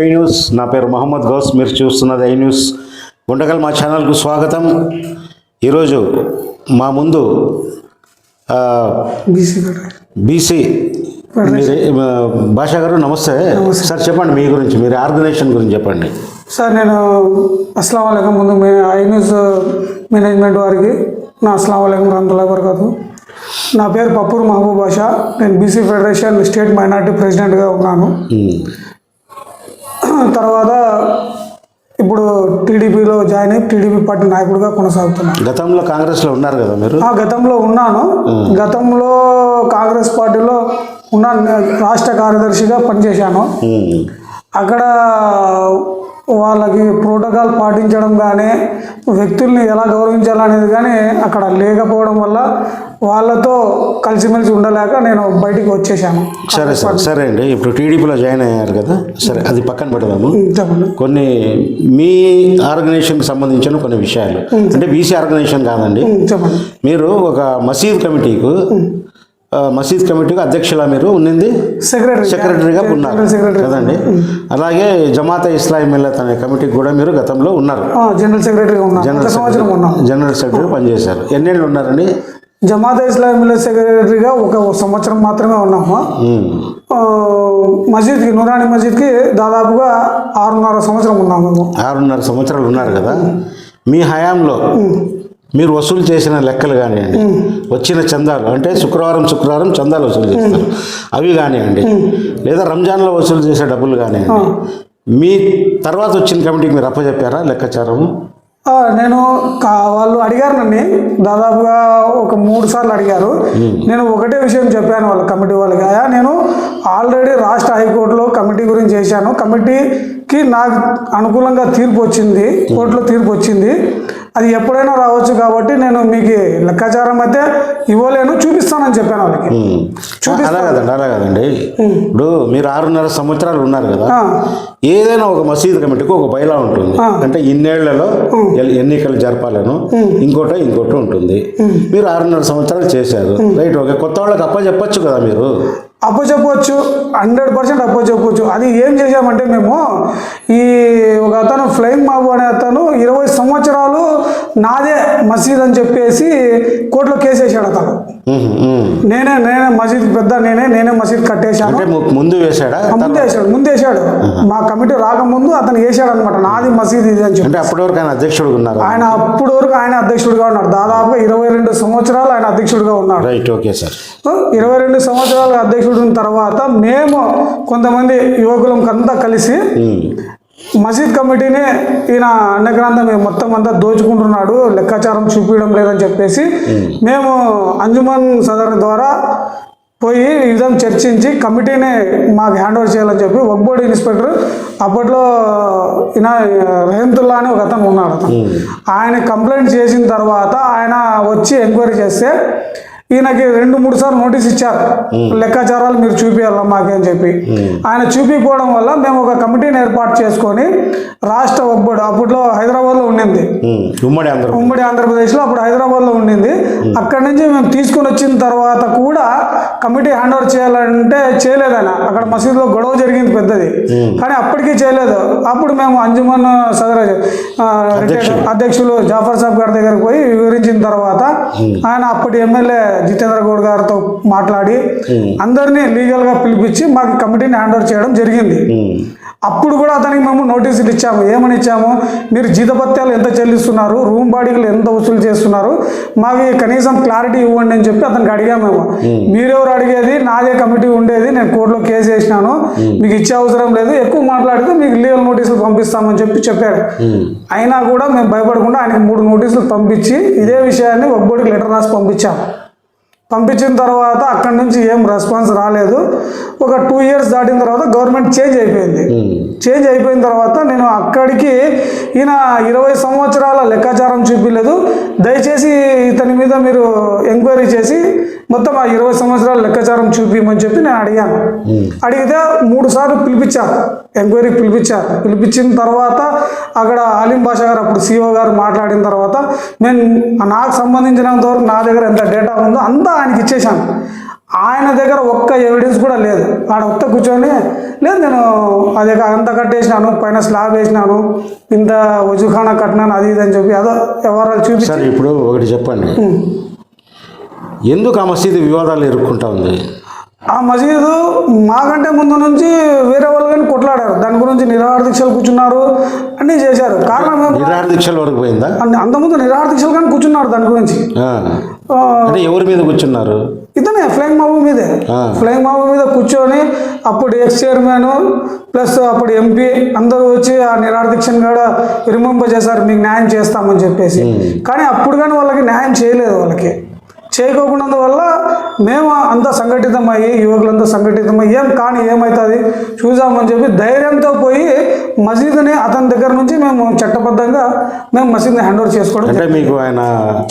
I news? నా పేరు మహమ్మద్ గౌస్. మీరు చూస్తున్నది ఐ న్యూస్? గుండగల్ మా ఛానల్కు స్వాగతం. ఈరోజు మా ముందు బీసీ భాషా గారు నమస్తే. సార్ చెప్పండి మీ గురించి మీరు ఆర్గనైజేషన్ గురించి చెప్పండి. సార్ నేను అస్సలం అయికం ముందు మే ఐ న్యూస్ మేనేజ్మెంట్ వారికి నా అస్సలం అయికం రహమతుల్లా వరకదు నా పేరు పప్పూర్ మహబూబ్ బాషా. నేను బీసీ ఫెడరేషన్ స్టేట్ మైనార్టీ ప్రెసిడెంట్గా ఉన్నాను. తర్వాత ఇప్పుడు టీడీపీలో జాయిన్ అయ్యి టీడీపీ పార్టీ నాయకుడిగా కొనసాగుతున్నాను. గతంలో కాంగ్రెస్లో ఉన్నారు కదా మీరు? ఆ గతంలో ఉన్నాను. గతంలో కాంగ్రెస్ పార్టీలో ఉన్న రాష్ట్ర కార్యదర్శిగా పనిచేశాను. అక్కడ వాళ్ళకి ప్రోటోకాల్ పాటించడం కానీ వ్యక్తుల్ని ఎలా గౌరవించాలనేది కానీ అక్కడ లేకపోవడం వల్ల వాళ్ళతో కలిసిమెలిసి ఉండలేక నేను బయటికి వచ్చేసాను. సరే సరే సరే అండి. ఇప్పుడు టీడీపీలో జాయిన్ అయ్యారు కదా? సరే అది పక్కన పెడదాము. కొన్ని మీ ఆర్గనైజేషన్కి సంబంధించిన కొన్ని విషయాలు. అంటే బీసీ ఆర్గనైజేషన్ కాదండి. మీరు ఒక మసీద్ కమిటీకు మసీద్ కమిటీకి అధ్యక్షులా మీరు ఉన్నింది? సెక్రటరీ సెక్రటరీగా ఉన్నారు. సెక్రటరీ కదండి? అలాగే జమాత ఇస్లాం మిల్లత్ అనే కమిటీకి కూడా మీరు గతంలో ఉన్నారు. జనరల్ సెక్రటరీగా ఉన్నాను జనరల్ ఉన్నాను జనరల్ సెక్రటరీ పనిచేశారు. ఎన్నేళ్ళు ఉన్నారండి? జమాత ఇస్లామీల సెక్రటరీగా ఒక సంవత్సరం మాత్రమే ఉన్నాము. మసీద్కి నూరాని మసీద్కి దాదాపుగా ఆరున్నర సంవత్సరం ఉన్నాము ఆరున్నర సంవత్సరాలు ఉన్నారు కదా? మీ హయాంలో మీరు వసూలు చేసిన లెక్కలు కానివ్వండి వచ్చిన చందాలు అంటే శుక్రవారం శుక్రవారం చందాలు వసూలు చేస్తారు. అవి కానివ్వండి లేదా రంజాన్లో వసూలు చేసే డబ్బులు కానివ్వండి మీ తర్వాత వచ్చిన కమిటీకి మీరు అప్పచెప్పారా లెక్కాచారము? నేను వాళ్ళు అడిగారు నన్ను దాదాపుగా ఒక మూడు సార్లు అడిగారు. నేను ఒకటే విషయం చెప్పాను వాళ్ళ కమిటీ వాళ్ళకి. అయ్యా నేను ఆల్రెడీ రాష్ట్ర హైకోర్టులో కమిటీ గురించి చేశాను. కమిటీకి నాకు అనుకూలంగా తీర్పు వచ్చింది కోర్టులో తీర్పు వచ్చింది. అది ఎప్పుడైనా రావచ్చు కాబట్టి నేను మీకు లెక్కాచారం అయితే ఇవ్వలేను చూపిస్తానని చెప్పాను వాళ్ళకి. అలా కదండి అలా కదండి. ఇప్పుడు మీరు ఆరున్నర సంవత్సరాలు ఉన్నారు కదా ఏదైనా ఒక మసీద్ కమిటీకి ఒక బైలా ఉంటుంది. అంటే ఇన్నేళ్ళలో ఎన్నికలు జరపాలను ఇంకోట ఇంకోటి ఉంటుంది. మీరు ఆరున్నర సంవత్సరాలు చేశారు. Right okay. కొత్త వాళ్ళకి అప్ప చెప్పొచ్చు కదా మీరు. అప్పచెప్పవచ్చు హండ్రెడ్ పర్సెంట్ అప్పచెప్పవచ్చు అది ఏం చేశామంటే మేము ఈ ఒక అతను ఫ్లయింగ్ బాబు అనే అతను ఇరవై సంవత్సరాలు నాదే మసీద్ అని చెప్పేసి కోర్టులో కేసు వేసాడు అతను. నేనే నేనే మసీద్ పెద్ద నేనే నేనే మసీద్ కట్టేశాను. ముందు వేశాడా? ముందు వేసాడు ముందు వేసాడు మా కమిటీ రాకముందు అతను వేసాడు అనమాట నాది మసీద్ ఇది అని చెప్పి అప్పటి వరకు ఆయన అధ్యక్షుడు ఉన్నారు? ఆయన అప్పుడు వరకు ఆయన అధ్యక్షుడిగా ఉన్నాడు. దాదాపుగా ఇరవై రెండు సంవత్సరాలు ఆయన అధ్యక్షుడిగా ఉన్నాడు. రైట్ ఓకే సార్ ఇరవై రెండు సంవత్సరాల అధ్యక్షుడు తర్వాత మేము కొంతమంది యువకులం అంతా కలిసి మసీద్ కమిటీని ఈయన అన్నగ్రంథం మొత్తం అంతా దోచుకుంటున్నాడు లెక్కాచారం చూపించడం లేదని చెప్పేసి మేము అంజుమన్ సదర్ ద్వారా పోయి ఈ విధంగా చర్చించి కమిటీని మాకు హ్యాండ్ ఓవర్ చేయాలని చెప్పి వక్బోర్డ్ ఇన్స్పెక్టర్ అప్పట్లో ఈయన రహంతుల్లా అని ఒక అతను ఉన్నాడు అతను. ఆయన కంప్లైంట్ చేసిన తర్వాత ఆయన వచ్చి ఎంక్వైరీ చేస్తే ఈయనకి రెండు మూడు సార్లు నోటీస్ ఇచ్చారు. లెక్కాచారాలు మీరు చూపించాలా మాకే అని చెప్పి. ఆయన చూపించకపోవడం వల్ల మేము ఒక కమిటీని ఏర్పాటు చేసుకొని రాష్ట్ర ఒబ్బడి అప్పట్లో హైదరాబాద్లో ఉండింది. ఉమ్, ఉమ్మడి ఉమ్మడి ఆంధ్రప్రదేశ్లో అప్పుడు హైదరాబాద్లో ఉండింది. అక్కడి నుంచి మేము తీసుకొని వచ్చిన తర్వాత కూడా కమిటీ హ్యాండ్ ఓవర్ చేయాలంటే చేయలేదు ఆయన. అక్కడ మసీదులో గొడవ జరిగింది పెద్దది. కానీ అప్పటికీ చేయలేదు. అప్పుడు మేము అంజుమన్ సదర్ అధ్యక్షులు. జాఫర్ సాబ్ గారి దగ్గరికి పోయి వివరించిన తర్వాత ఆయన అప్పటి ఎమ్మెల్యే జితేంద్ర గౌడ్ గారితో మాట్లాడి అందరినీ లీగల్గా పిలిపించి మాకు కమిటీని హ్యాండ్ ఓవర్ చేయడం జరిగింది. అప్పుడు కూడా అతనికి మేము నోటీసులు ఇచ్చాము. ఏమని ఇచ్చాము? మీరు జీతపత్యాలు ఎంత చెల్లిస్తున్నారు? రూమ్ బాడీలు ఎంత వసూలు చేస్తున్నారు? మాకు కనీసం క్లారిటీ ఇవ్వండి అని చెప్పి అతనికి అడిగాము మేము. మీరెవరు అడిగేది? నాదే కమిటీ ఉండేది. నేను కోర్టులో కేసు వేసినాను. మీకు ఇచ్చే అవసరం లేదు. ఎక్కువ మాట్లాడితే మీకు లీగల్ నోటీసులు పంపిస్తామని చెప్పి చెప్పాడు అయినా కూడా మేము భయపడకుండా ఆయనకి మూడు నోటీసులు పంపించి ఇదే విషయాన్ని ఒక్కడికి లెటర్ రాసి పంపించాము పంపించిన తర్వాత అక్కడి నుంచి ఏం రెస్పాన్స్ రాలేదు. ఒక టూ ఇయర్స్ దాటిన తర్వాత గవర్నమెంట్ చేంజ్ అయిపోయింది. చేంజ్ అయిపోయిన తర్వాత నేను అక్కడికి ఈయన ఇరవై సంవత్సరాల లెక్కాచారం చూపించలేదు. దయచేసి ఇతని మీద మీరు ఎంక్వైరీ చేసి మొత్తం ఆ ఇరవై సంవత్సరాల లెక్కాచారం చూపించమని చెప్పి నేను అడిగాను. అడిగితే మూడు సార్లు పిలిపించారు. ఎంక్వైరీకి పిలిపించారు. పిలిపించిన తర్వాత అక్కడ ఆలిం బాషా గారు అప్పుడు సిఓ గారు మాట్లాడిన తర్వాత నేను నాకు సంబంధించినంత వరకు నా దగ్గర ఎంత డేటా ఉందో అంతా ఆయనకి ఇచ్చేశాను. ఆయన దగ్గర ఒక్క ఎవిడెన్స్ కూడా లేదు. ఆడ ఒక్క కూర్చొని లేదు నేను అది అంత కట్టేసినాను పైన స్లాబ్ వేసినాను ఇంత వజుఖానా కట్టినాను అది ఇది అని చెప్పి అదో చూపించి సరే ఇప్పుడు ఒకటి చెప్పండి. ఎందుకు ఆ మసీదు వివాదాలు ఎదుర్కొంటా ఉంది? ఆ మసీదు మాకంటే ముందు నుంచి వేరే వాళ్ళు కానీ కొట్లాడారు. దాని గురించి నిరాహార దీక్షలు కూర్చున్నారు అన్నీ చేశారు. కారణం నిరాహార దీక్షల వరకు పోయిందా? అంతకుముందు నిరాహార దీక్షలు కానీ కూర్చున్నారు దాని గురించి. ఎవరి మీద కూర్చున్నారు? ఇతనే ఫ్లయింగ్ మాబు మీదే. ఫ్లయింగ్ మాబు మీద కూర్చొని అప్పుడు ఎక్స్ చైర్మన్ ప్లస్ అప్పుడు ఎంపీ అందరూ వచ్చి ఆ నిరాహార దీక్షను కూడా విరమింపజేశారు మీకు న్యాయం చేస్తామని చెప్పేసి. కానీ అప్పుడు కానీ వాళ్ళకి న్యాయం చేయలేదు వాళ్ళకి. చేయకోకుండా వల్ల మేము అంతా సంఘటితమయ్యి యువకులంతా సంఘటితమయ్యి ఏం కానీ ఏమవుతుంది చూసామని చెప్పి ధైర్యంతో పోయి మసీదుని అతని దగ్గర నుంచి మేము చట్టబద్ధంగా మేము మసీద్ని హ్యాండ్ ఓవర్ చేసుకోవడం అంటే మీకు ఆయన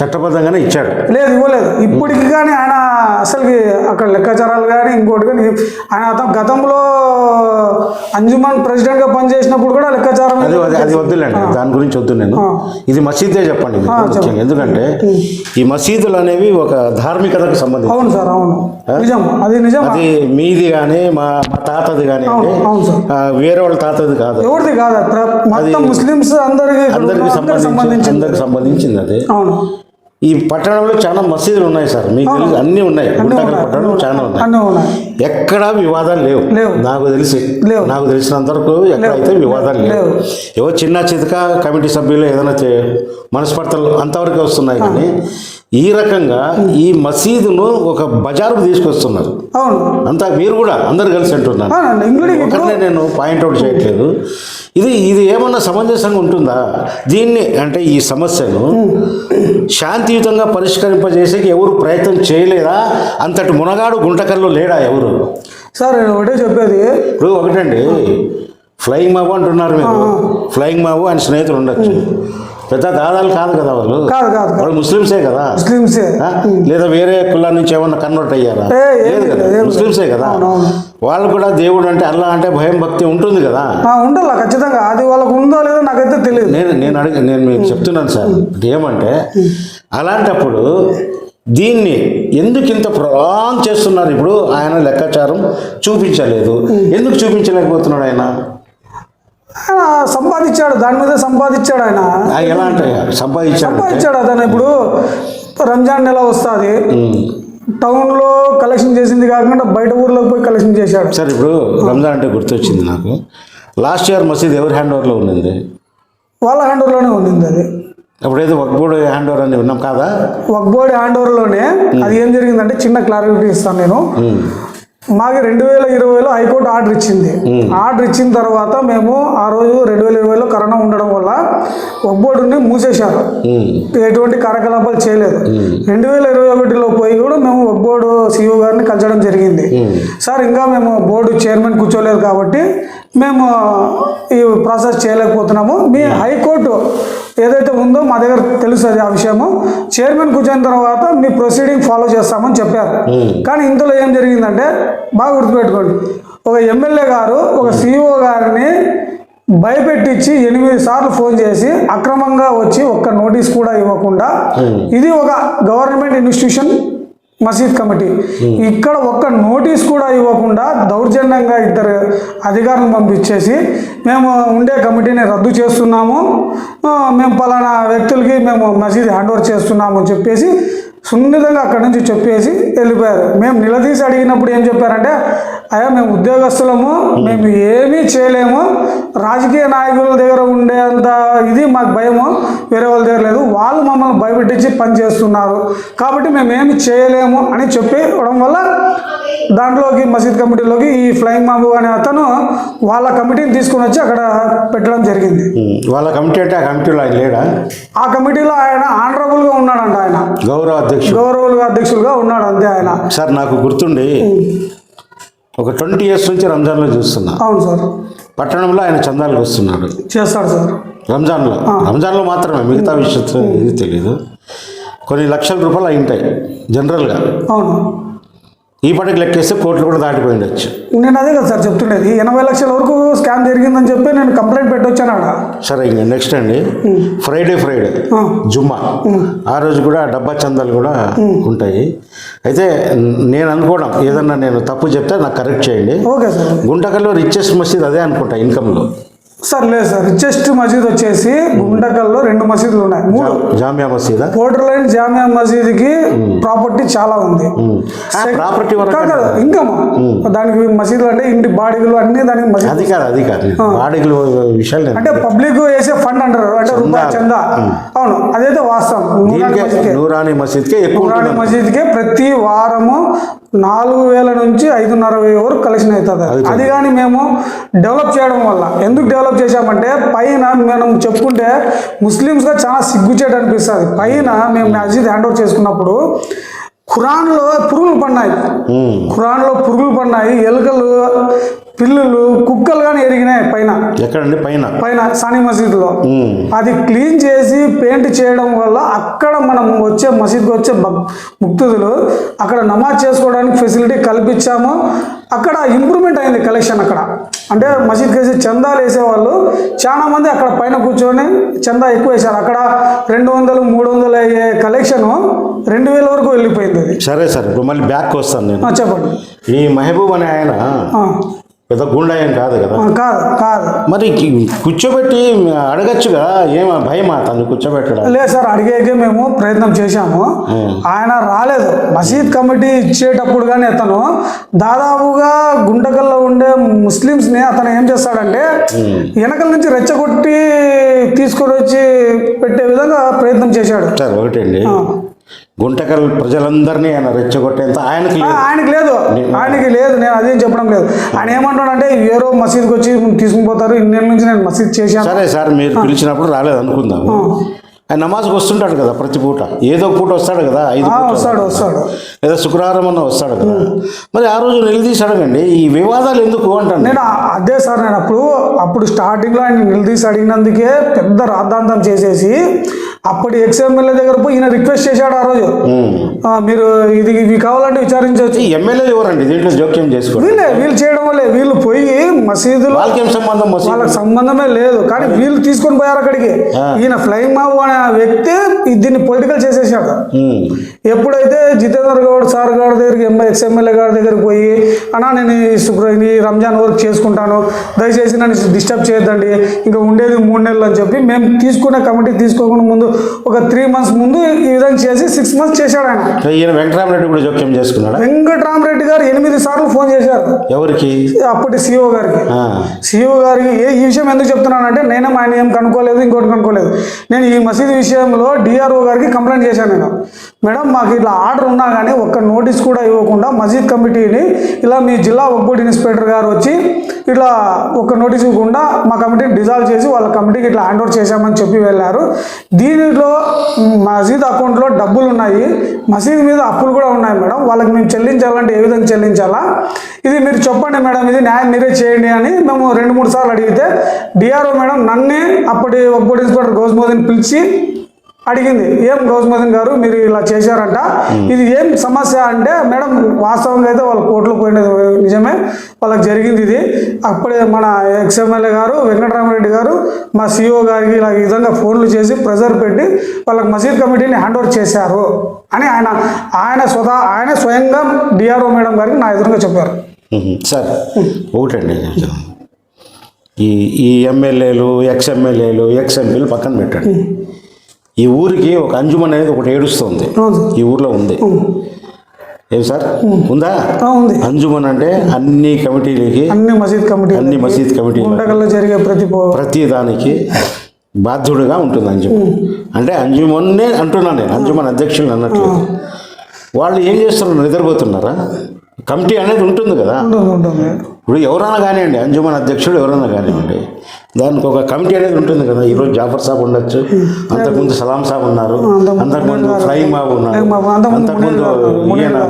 చట్టబద్ధంగానే ఇచ్చాడు. లేదు ఇవ్వలేదు. ఇప్పటికి కానీ ఆయన అసలుకి అక్కడ లెక్కాచారాలు కానీ ఇంకోటి కానీ ఆయన అతను గతంలో అంజుమాన్ ప్రెసిడెంట్గా పనిచేసినప్పుడు కూడా లెక్కాచారం అది అది అది వద్దులేండి. దాని గురించి వద్దు నేను. ఇది మసీదే చెప్పండి. ఎందుకంటే ఈ మసీదులు అనేవి ఒక ధార్మికతకు సంబంధించి. అవును సార్ అవును. నిజం. అది నిజం అది మీది కానీ మా మా తాతది కానీ అవును సార్. వేరే వాళ్ళ తాతది కాదు. ఎవరిది కాదు? మొత్తం ముస్లిమ్స్ అందరికి అందరికి సంబంధించి సంబంధించింది. అందరికి సంబంధించింది అది. అవును. ఈ పట్టణంలో చాలా మసీదులు ఉన్నాయి సార్. మీకు తెలిసి అన్నీ ఉన్నాయి. గుంటకల్ పట్టణం చాలా ఉన్నాయి. ఎక్కడా వివాదాలు లేవు. నాకు తెలిసి. నాకు తెలిసినంత వరకు ఎక్కడైతే వివాదాలు లేవు. ఏవో చిన్న చితక కమిటీ సభ్యులు ఏదైనా చే- మనస్పర్ధలు అంతవరకే వస్తున్నాయి కానీ ఈ రకంగా ఈ మసీదును ఒక బజారుకు తీసుకొస్తున్నారు. అవును. అంతా మీరు కూడా అందరు కలిసి అంటున్నారు. ఒకరినే నేను పాయింట్అవుట్ చేయట్లేదు. ఇది ఇది ఏమన్నా సమంజసంగా ఉంటుందా? దీన్ని అంటే ఈ సమస్యను శాంతియుతంగా పరిష్కరింపజేసేకి ఎవరు ప్రయత్నం చేయలేదా? అంతటి మునగాడు గుంటకల్లో లేడా ఎవరు? సార్ నేను ఒకటే చెప్పేది. ఇప్పుడు ఒకటండి. ఫ్లయింగ్ మాబు అంటున్నారు మీరు. ఫ్లయింగ్ మాబు ఆయన స్నేహితులు ఉండొచ్చు. పెద్ద దాదాలు కాదు కదా వాళ్ళు? కాదు కాదు వాళ్ళు ముస్లిమ్సే కదా? ముస్లిమ్సే? లేదా వేరే కులా నుంచి ఏమన్నా కన్వర్ట్ అయ్యారా? లేదు కదా. ముస్లిమ్సే కదా. వాళ్ళు కూడా దేవుడు అంటే అల్లా అంటే భయం భక్తి ఉంటుంది కదా? ఉండాలి ఖచ్చితంగా. అది వాళ్ళకు ఉందో లేదో నాకైతే తెలియదు. నేను నేను అడిగి నేను మీకు చెప్తున్నాను సార్. ఏమంటే అలాంటప్పుడు దీన్ని ఎందుకు ఇంత ప్రొలాంగ్ చేస్తున్నారు? ఇప్పుడు ఆయన లెక్కాచారం చూపించలేదు. ఎందుకు చూపించలేకపోతున్నాడు ఆయన? ఆయన సంపాదించాడు దాని మీద సంపాదించాడు ఆయన. ఎలా అంటే సంపాదించాడు సంపాదించాడు అతను. ఇప్పుడు రంజాన్ నెల వస్తుంది. టౌన్లో కలెక్షన్ చేసింది కాకుండా బయట ఊర్లోకి పోయి కలెక్షన్ చేశాడు. సార్ ఇప్పుడు రంజాన్ అంటే గుర్తొచ్చింది నాకు. లాస్ట్ ఇయర్ మసీద్ ఎవరి హ్యాండ్ ఓవర్లో ఉండింది వాళ్ళ హ్యాండ్ ఓవర్లోనే ఉండింది అది. అప్పుడైతే వక్బోర్డ్ హ్యాండ్ ఓవర్ అని విన్నాం కాదా? వక్బోర్డ్ హ్యాండ్ ఓవర్లోనే అది ఏం జరిగిందంటే చిన్న క్లారిటీ ఇస్తాను నేను. మాకు రెండు వేల ఇరవైలో హైకోర్టు ఆర్డర్ ఇచ్చింది. ఆర్డర్ ఇచ్చిన తర్వాత మేము ఆ రోజు రెండు వేల ఇరవైలో కరోనా ఉండడం వల్ల వక్బోర్డుని మూసేశారు. ఎటువంటి కార్యకలాపాలు చేయలేదు. రెండు వేల ఇరవై ఒకటిలో పోయి కూడా మేము బోర్డు సీఈఓ గారిని కలిసడం జరిగింది. సార్ ఇంకా మేము బోర్డు చైర్మన్ కూర్చోలేదు కాబట్టి మేము ఈ ప్రాసెస్ చేయలేకపోతున్నాము. మీ హైకోర్టు ఏదైతే ఉందో మా దగ్గర తెలుస్తుంది ఆ విషయము. చైర్మన్ కూర్చొని తర్వాత మీ ప్రొసీడింగ్ ఫాలో చేస్తామని చెప్పారు. కానీ ఇందులో ఏం జరిగిందంటే బాగా గుర్తుపెట్టుకోండి. ఒక ఎమ్మెల్యే గారు ఒక సీఈఓ గారిని భయపెట్టించి ఎనిమిది సార్లు ఫోన్ చేసి అక్రమంగా వచ్చి ఒక్క నోటీస్ కూడా ఇవ్వకుండా ఇది ఒక గవర్నమెంట్ ఇన్స్టిట్యూషన్ మసీద్ కమిటీ. ఇక్కడ ఒక్క నోటీస్ కూడా ఇవ్వకుండా దౌర్జన్యంగా ఇద్దరు అధికారులను పంపించేసి మేము ఉండే కమిటీని రద్దు చేస్తున్నాము. మేము పలానా వ్యక్తులకి మేము మసీద్ హ్యాండ్ ఓవర్ చేస్తున్నాము అని చెప్పేసి సున్నితంగా అక్కడి నుంచి చెప్పేసి వెళ్ళిపోయారు. మేము నిలదీసి అడిగినప్పుడు ఏం చెప్పారంటే అయ్యా మేము ఉద్యోగస్తులము మేము ఏమీ చేయలేము. రాజకీయ నాయకుల దగ్గర ఉండేంత ఇది మాకు భయము వేరే వాళ్ళ దగ్గర లేదు. వాళ్ళు మమ్మల్ని భయపెట్టించి పని చేస్తున్నారు. కాబట్టి మేము ఏమి చేయలేము అని చెప్పడం వల్ల దాంట్లోకి మసీద్ కమిటీలోకి ఈ ఫ్లయింగ్ మాబు అనే అతను వాళ్ళ కమిటీని తీసుకుని వచ్చి అక్కడ పెట్టడం జరిగింది. వాళ్ళ కమిటీ అంటే ఆ కమిటీలో ఆయన లేడా? ఆ కమిటీలో ఆయన ఆనరబుల్గా ఉన్నాడంట ఆయన. గౌరవ అధ్యక్షుడు. గౌరవులుగా అధ్యక్షులుగా ఉన్నాడు అంతే ఆయన. సార్ నాకు గుర్తుండి ఒక ట్వంటీ ఇయర్స్ నుంచి రంజాన్లో చూస్తున్నా. అవును సార్. పట్టణంలో ఆయన చందాలకు వస్తున్నాడు చేస్తాడు సార్. రంజాన్లో. రంజాన్లో మాత్రమే మిగతా విషయం ఇది తెలియదు కొన్ని లక్షల రూపాయలు అయి ఉంటాయి జనరల్గా. అవును. ఈ పటికి లెక్కేస్తే కోట్లు కూడా దాటిపోయి ఉండొచ్చు. నేను అదే కదా సార్ చెప్తుండేది ఎనభై లక్షల వరకు స్కామ్ జరిగిందని చెప్పి నేను కంప్లైంట్ పెట్టొచ్చాను ఆడ. సరే ఇంకా నెక్స్ట్ అండి. Friday Friday. జుమ్మా. ఆ రోజు కూడా డబ్బా చందాలు కూడా ఉంటాయి. అయితే నేను అనుకోవడం ఏదన్నా నేను తప్పు చెప్తే నాకు కరెక్ట్ చేయండి. Okay sir. గుంటకల్లో రిచెస్ట్ మసీద్ అదే అనుకుంటా ఇన్కంలో సార్ లేదు సార్. రిచెస్ట్ మసీద్ వచ్చేసి గుండకల్లో రెండు మసీదులు ఉన్నాయి. మూడు జామియా మసీదా? బోర్డర్ లైన్ జామియా మసీద్కి ప్రాపర్టీ చాలా ఉంది. ప్రాపర్టీ ఇంకా దానికి మసీదులు అంటే ఇంటి బాడీలు అన్ని దానికి మసీదు. అది కాదు అది కాదు. విషయాలు అంటే పబ్లిక్ వేసే ఫండ్ అంటారు. అంటే రూపాయి చందా. అవును అదైతే వాస్తవం. నూరాని మసీద్కే. ఎక్కువ నూరాని ఉంటుంది మసీద్కే ప్రతి వారము నాలుగు వేల నుంచి ఐదున్నర వెయ్యి వరకు కలెక్షన్ అవుతుంది. అది కానీ మేము డెవలప్ చేయడం వల్ల. ఎందుకు డెవలప్ చేశామంటే పైన మనం చెప్పుకుంటే ముస్లిమ్స్గా చాలా సిగ్గుచేట అనిపిస్తుంది. పైన మేము మసీద్ హ్యాండ్ ఓవర్ చేసుకున్నప్పుడు ఖురాన్లో పురుగులు పడినాయి. ఖురాన్లో పురుగులు పడినాయి ఎలుకలు పిల్లులు కుక్కలు కానీ ఎరిగినాయి పైన. ఎక్కడండి? పైన. పైన సాని మసీదులో. ఉమ్. అది క్లీన్ చేసి పెయింట్ చేయడం వల్ల అక్కడ మనం వచ్చే మసీద్కి వచ్చే ముక్తుదులు అక్కడ నమాజ్ చేసుకోవడానికి ఫెసిలిటీ కల్పించాము. అక్కడ ఇంప్రూవ్మెంట్ అయింది కలెక్షన్ అక్కడ. అంటే మసీద్కి వేసి చందాలు వేసేవాళ్ళు. చాలా మంది అక్కడ పైన కూర్చొని చందా ఎక్కువ వేశారు. అక్కడ రెండు వందలు మూడు వందలు అయ్యే కలెక్షన్ రెండు వేల వరకు వెళ్ళిపోయింది సరే సరే. ఇప్పుడు మళ్ళీ బ్యాక్ వస్తాను నేను. చెప్పండి. ఈ మహబూబ్ అనే ఆయన పెద్ద గుండా ఏం కాదు కదా. ఆ, కాదు కాదు. మరి కూర్చోబెట్టి అడగచ్చుగా ఏం భయమా తను కూర్చోబెట్టడం? లేదు సార్ అడిగేకే మేము ప్రయత్నం చేశాము. ఆయన రాలేదు. మసీద్ కమిటీ ఇచ్చేటప్పుడు కానీ అతను దాదాపుగా గుంటకల్లో ఉండే ముస్లిమ్స్ని అతను ఏం చేస్తాడంటే వెనకల నుంచి రెచ్చగొట్టి తీసుకొని వచ్చి పెట్టే విధంగా ప్రయత్నం చేశాడు. సార్ ఒకటండి. గుంటకల్ ప్రజలందరినీ ఆయన రెచ్చగొట్టేంత ఆయనకి ఆయనకి లేదు. ఆయనకి లేదు. నేను అదేం చెప్పడం లేదు. ఆయన ఏమంటాడంటే ఎవరో మసీద్కి వచ్చి తీసుకుని పోతారు. ఇన్నేళ్ళ నుంచి నేను మసీద్ చేశాను. సరే సార్ మీరు పిలిచినప్పుడు రాలేదు అనుకుందాం ఆయన నమాజ్కి వస్తుంటాడు కదా ప్రతి పూట. ఏదో పూట వస్తాడు కదా ఐదు. వస్తాడు వస్తాడు. లేదా శుక్రవారం అన్న వస్తాడు కదా. మరి ఆ రోజు నిలదీసి అడగండి ఈ వివాదాలు ఎందుకు అంటాను. నేను అదే సార్ నేను అప్పుడు అప్పుడు స్టార్టింగ్లో ఆయన నిలదీసి అడిగినందుకే పెద్ద రాద్ధాంతం చేసేసి అప్పటి ఎక్స్ ఎమ్మెల్యే దగ్గర పోయి ఈయన రిక్వెస్ట్ చేశాడు ఆ రోజు. మీరు ఇది ఇవి కావాలంటే విచారించవచ్చు. ఈ ఎమ్మెల్యేలు ఎవరండి? దీంట్లో జోక్యం చేసుకోండి. వీళ్ళే వీళ్ళు చేయడం వల్లే వీళ్ళు పోయి మసీదులో వాళ్ళకి సంబంధం మసీదు? వాళ్ళకి సంబంధమే లేదు. కానీ వీళ్ళు తీసుకొని పోయారు అక్కడికి. ఈయన ఫ్లయింగ్ మాబు అనే వ్యక్తి దీన్ని పొలిటికల్ చేసేసాడు. ఎప్పుడైతే జితేందర్ గౌడ్ సార్ గారి దగ్గరికి ఎక్స్ ఎమ్మెల్యే గారి దగ్గరికి పోయి అన్నా నేను ఈ రంజాన్ వర్క్ చేసుకుంటాను. దయచేసి నన్ను డిస్టర్బ్ చేయొద్దండి. ఇంకా ఉండేది మూడు నెలలు అని చెప్పి మేము తీసుకునే కమిటీ తీసుకోకుండా ముందు ఒక త్రీ మంత్స్ ముందు ఈ విధంగా చేసి సిక్స్ మంత్స్ చేశాడు ఆయన. ఈయన వెంకటరామరెడ్డి కూడా జోక్యం చేసుకున్నాడా? వెంకటరామరెడ్డి గారు ఎనిమిది సార్లు ఫోన్ చేశారు. ఎవరికి? అప్పటి సిఓ గారికి. ఆ. సిఇఓ గారికి ఏ ఈ విషయం ఎందుకు చెప్తున్నానంటే నేనే ఆయన ఏం కనుక్కోలేదు ఇంకోటి కనుక్కోలేదు. నేను ఈ మసీదు విషయంలో డిఆర్ఓ గారికి కంప్లైంట్ చేశాను నేను. మేడం మాకు ఇట్లా ఆర్డర్ ఉన్నా కానీ ఒక్క నోటీస్ కూడా ఇవ్వకుండా మసీద్ కమిటీని ఇలా మీ జిల్లా వక్బోర్డ్ ఇన్స్పెక్టర్ గారు వచ్చి ఇట్లా ఒక్క నోటీస్ ఇవ్వకుండా మా కమిటీని డిజాల్వ్ చేసి వాళ్ళ కమిటీకి ఇట్లా హ్యాండ్ ఓవర్ చేశామని చెప్పి వెళ్ళారు. దీనిలో మసీద్ అకౌంట్లో డబ్బులు ఉన్నాయి. మసీద్ మీద అప్పులు కూడా ఉన్నాయి మేడం. వాళ్ళకి మేము చెల్లించాలంటే ఏ విధంగా చెల్లించాలా? ఇది మీరు చెప్పండి మేడం. ఇది న్యాయం మీరే చేయండి అని మేము రెండు మూడు సార్లు అడిగితే డిఆర్ఓ మేడం నన్నే అప్పటి ఒక్కటి ఇన్స్పెక్టర్ గౌస్మోదిని పిలిచి అడిగింది ఏం గౌస్మోదన్ గారు మీరు ఇలా చేశారంట? ఇది ఏం సమస్య అంటే మేడం వాస్తవంగా అయితే వాళ్ళ కోర్టులో పోయినది నిజమే వాళ్ళకి జరిగింది ఇది. అప్పుడే మన ఎక్స్ఎమ్మెల్యే గారు వెంకటరామరెడ్డి గారు మా సిఇఓ గారికి ఇలా ఈ విధంగా ఫోన్లు చేసి ప్రెజర్ పెట్టి వాళ్ళకి మసీద్ కమిటీని హ్యాండ్ ఓవర్ చేశారు అని ఆయన ఆయన స్వతహా ఆయన స్వయంగా డిఆర్ఓ మేడం గారికి నా ఎదురుగా చెప్పారు. సరే ఒకటండి ఈ ఈ ఎమ్మెల్యేలు ఎక్స్ ఎమ్మెల్యేలు ఎక్స్ ఎంపీలు పక్కన పెట్టండి. ఈ ఊరికి ఒక అంజుమన్ అనేది ఒకటి ఏడుస్తుంది. ఈ ఊర్లో ఉంది. ఏం సార్? ఉందా? ఉంది. అంజుమన్ అంటే అన్ని కమిటీలకి అన్ని మసీద్ కమిటీ అన్ని మసీద్ గుంటకల్లో జరిగే ప్రతి ప్రతి దానికి బాధ్యుడుగా ఉంటుంది అంజుమన్. అంటే అంజుమన్నే అంటున్నాను నేను అంజుమన్ అధ్యక్షులు అన్నట్లు. వాళ్ళు ఏం చేస్తున్నారు? నిద్రపోతున్నారా? కమిటీ అనేది ఉంటుంది కదా. ఇప్పుడు ఎవరైనా కానివ్వండి అంజుమన్ అధ్యక్షుడు ఎవరైనా కానివ్వండి దానికి ఒక కమిటీ అనేది ఉంటుంది కదా ఈరోజు జాఫర్ సాబ్ ఉండొచ్చు అంతకుముందు సలాం సాబ్ ఉన్నారు అంతకుముందు ఫ్లయింగ్ బాబు ఉన్నారు అంతకుముందు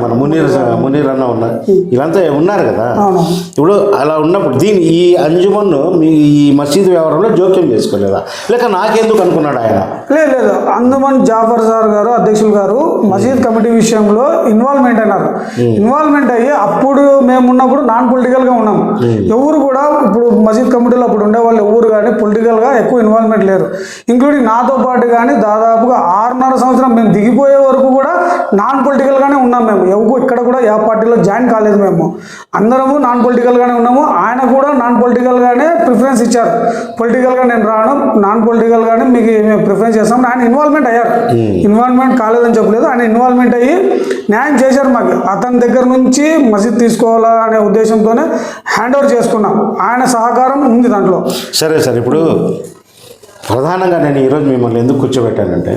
మన మునీర్ మునీర్ అన్న ఉన్నారు ఇలాంతా ఉన్నారు కదా. ఇప్పుడు అలా ఉన్నప్పుడు దీని ఈ అంజుమన్ మీ ఈ మసీదు వ్యవహారంలో జోక్యం చేసుకోలేదా? లేక నాకెందుకు అనుకున్నాడు ఆయన? లేదు లేదు. అందుమన్ జాఫర్ సార్ గారు అధ్యక్షులు గారు మసీద్ కమిటీ విషయంలో ఇన్వాల్వ్మెంట్ అయినారు. ఇన్వాల్వ్మెంట్ అయ్యి అప్పుడు మేము ఉన్నప్పుడు నాన్ పొలిటికల్గా ఉన్నాం. ఎవరు కూడా ఇప్పుడు మసీద్ కమిటీలో అప్పుడు ఉండే వాళ్ళు ఎవరు కానీ పొలిటికల్గా ఎక్కువ ఇన్వాల్వ్మెంట్ లేరు. ఇంక్లూడింగ్ నాతో పాటు కానీ దాదాపుగా ఆరున్నర సంవత్సరం మేము దిగిపోయే వరకు కూడా నాన్ పొలిటికల్ గానే ఉన్నాం మేము. ఎవరు ఇక్కడ కూడా ఏ పార్టీలో జాయిన్ కాలేదు మేము. అందరము నాన్ పొలిటికల్ గానే ఉన్నాము. ఆయన కూడా నాన్ పొలిటికల్ గానే ప్రిఫరెన్స్ ఇచ్చారు. పొలిటికల్గా నేను రాను నాన్ పొలిటికల్ గానే మీకు మేము ప్రిఫరెన్స్ చేస్తాం ఆయన ఇన్వాల్వ్మెంట్ అయ్యారు. ఇన్వాల్వ్మెంట్ కాలేదని చెప్పలేదు. ఆయన ఇన్వాల్వ్మెంట్ అయ్యి న్యాయం చేశారు మాకు. అతని దగ్గర నుంచి మసీద్ తీసుకోవాలా అనే ఉద్దేశంతోనే హ్యాండ్ ఓవర్ చేసుకున్నాం. ఆయన సహకారం ఉంది దాంట్లో. సరే సార్ ఇప్పుడు ప్రధానంగా నేను ఈరోజు మిమ్మల్ని ఎందుకు కూర్చోబెట్టానంటే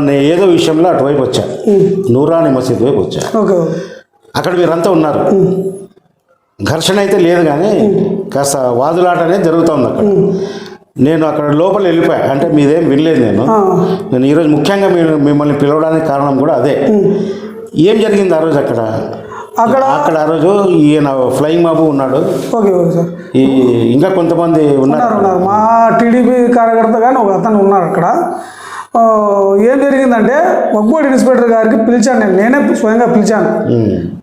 నేను ఏదో విషయంలో అటువైపు వచ్చా. నూరాని మసీద్ వైపు వచ్చా. అక్కడ మీరంతా ఉన్నారు. ఘర్షణ అయితే లేదు కానీ కాస్త వాదులాట అనేది జరుగుతుంది అక్కడ. నేను అక్కడ లోపల వెళ్ళిపోయా. అంటే మీదేం వినలేదు నేను. నేను ఈరోజు ముఖ్యంగా మీరు మిమ్మల్ని పిలవడానికి కారణం కూడా అదే. ఏం జరిగింది ఆ రోజు అక్కడ? అక్కడ? అక్కడ ఆ రోజు ఈయన ఫ్లయింగ్ బాబు ఉన్నాడు. Okay okay sir. ఈ ఇంకా కొంతమంది ఉన్నారు. ఉన్నారు మా టీడీపీ కార్యకర్త కానీ ఒక అతను ఉన్నారు అక్కడ. ఏం జరిగిందంటే ఒక్కోటి ఇన్స్పెక్టర్ గారికి పిలిచాను నేను. నేనే స్వయంగా పిలిచాను.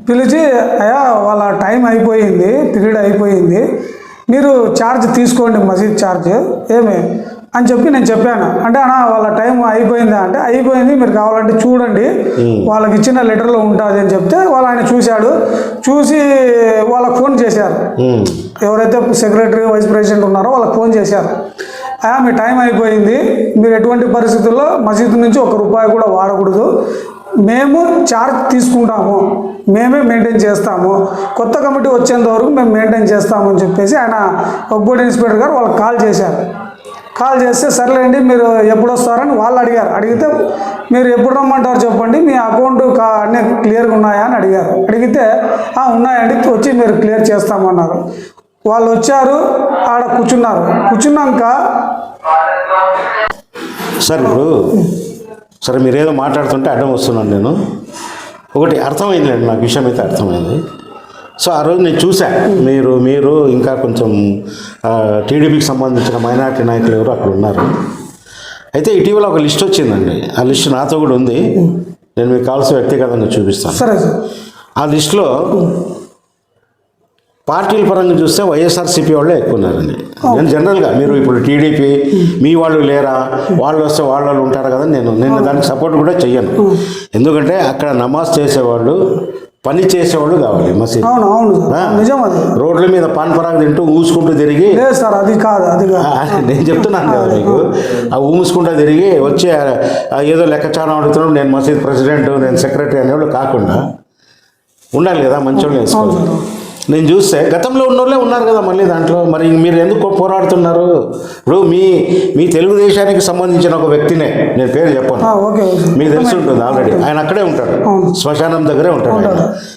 పిలిచి అయ్యా వాళ్ళ టైం అయిపోయింది పీరియడ్ అయిపోయింది. మీరు ఛార్జ్ తీసుకోండి మసీద్ ఛార్జ్. ఏమి? అని చెప్పి నేను చెప్పాను. అంటే అన్న వాళ్ళ టైం అయిపోయిందా అంటే అయిపోయింది మీరు కావాలంటే చూడండి. వాళ్ళకి ఇచ్చిన లెటర్లో ఉంటుంది అని చెప్తే వాళ్ళు ఆయన చూశాడు. చూసి వాళ్ళకి ఫోన్ చేశారు. ఎవరైతే సెక్రటరీ వైస్ ప్రెసిడెంట్ ఉన్నారో వాళ్ళకి ఫోన్ చేశారు. "అయ్యా, మీ టైం అయిపోయింది. మీరు ఎటువంటి పరిస్థితుల్లో మసీదు నుంచి ఒక రూపాయి కూడా వాడకూడదు. మేము ఛార్జ్ తీసుకుంటాము. మేమే మెయింటైన్ చేస్తాము. కొత్త కమిటీ వచ్చేంత వరకు మేము మెయింటైన్ చేస్తామని చెప్పేసి ఆయన ఒబ్బోడి ఇన్స్పెక్టర్ గారు వాళ్ళకి కాల్ చేశారు. కాల్ చేస్తే సర్లేండి మీరు ఎప్పుడు వస్తారని వాళ్ళు అడిగారు. అడిగితే మీరు ఎప్పుడు రమ్మంటారు చెప్పండి మీ అకౌంట్ కా అన్నీ క్లియర్గా ఉన్నాయా అని అడిగారు. అడిగితే "ఆ, ఉన్నాయండి వచ్చి మీరు క్లియర్ చేస్తామన్నారు. వాళ్ళు వచ్చారు ఆడ కూర్చున్నారు. కూర్చున్నాక సార్ ఇప్పుడు సరే మీరేదో మాట్లాడుతుంటే అడ్డం వస్తున్నాను నేను. ఒకటి అర్థమైందిలేండి నాకు విషయం అయితే అర్థమైంది. సో ఆ రోజు నేను చూసా మీరు మీరు ఇంకా కొంచెం టీడీపీకి సంబంధించిన మైనారిటీ నాయకులు ఎవరు అక్కడ ఉన్నారు. అయితే ఇటీవల ఒక లిస్ట్ వచ్చిందండి. ఆ లిస్ట్ నాతో కూడా ఉంది. నేను మీకు కావాల్సిన వ్యక్తిగతంగా చూపిస్తాను. సరే సార్. ఆ లిస్టులో పార్టీల పరంగా చూస్తే వైఎస్ఆర్సీపీ వాళ్ళే ఎక్కువ ఉన్నారండి. నేను జనరల్గా మీరు ఇప్పుడు టీడీపీ మీ వాళ్ళు లేరా వాళ్ళు వస్తే వాళ్ళ వాళ్ళు ఉంటారు కదా నేను నేను దానికి సపోర్ట్ కూడా చెయ్యను. ఎందుకంటే అక్కడ నమాజ్ చేసేవాళ్ళు పని చేసేవాళ్ళు కావాలి మసీద్. అవును అవును నిజం అది. రోడ్ల మీద పాన్ పరాగ్ తింటూ ఊసుకుంటూ తిరిగి లేదు సార్ అది కాదు అది నేను చెప్తున్నాను కదా మీకు. ఆ ఊముసుకుంటా తిరిగి వచ్చి ఏదో లెక్కచారం అడుగుతున్నాడు నేను మసీద్ ప్రెసిడెంట్ నేను సెక్రటరీ అనేవాళ్ళు కాకుండా ఉండాలి కదా మంచోళ్ళు వేసుకోవాలి నేను చూస్తే గతంలో ఉన్నోళ్ళే ఉన్నారు కదా మళ్ళీ దాంట్లో. మరి మీరు ఎందుకు పోరాడుతున్నారు? ఇప్పుడు మీ మీ తెలుగుదేశానికి సంబంధించిన ఒక వ్యక్తినే నేను పేరు చెప్పాను. మీకు తెలిసి ఉంటుంది ఆల్రెడీ ఆయన అక్కడే ఉంటాడు. శ్మశానం దగ్గరే ఉంటాడు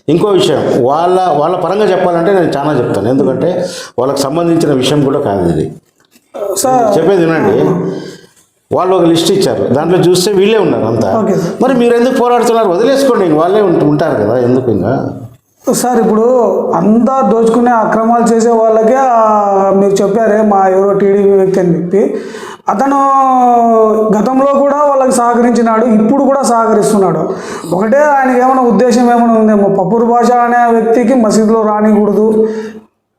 ఇంకో విషయం వాళ్ళ వాళ్ళ పరంగా చెప్పాలంటే నేను చాలా చెప్తాను. ఎందుకంటే వాళ్ళకి సంబంధించిన విషయం కూడా కాదు ఇది. సార్ చెప్పేది వినండి. వాళ్ళు ఒక లిస్ట్ ఇచ్చారు. దాంట్లో చూస్తే వీళ్ళే ఉన్నారు అంతా. మరి మీరు ఎందుకు పోరాడుతున్నారు? వదిలేసుకోండి ఇంక వాళ్ళే ఉంట- ఉంటారు కదా ఎందుకు ఇంకా? సార్ ఇప్పుడు అంతా దోచుకునే అక్రమాలు చేసే వాళ్ళకే మీరు చెప్పారే మా ఎవరో టీడీపీ వ్యక్తి అని చెప్పి. అతను గతంలో కూడా వాళ్ళకి సహకరించినాడు ఇప్పుడు కూడా సహకరిస్తున్నాడు. ఒకటే ఆయనకి ఏమైనా ఉద్దేశం ఏమైనా ఉందేమో పప్పురు భాష అనే వ్యక్తికి మసీదులో రానికూడదు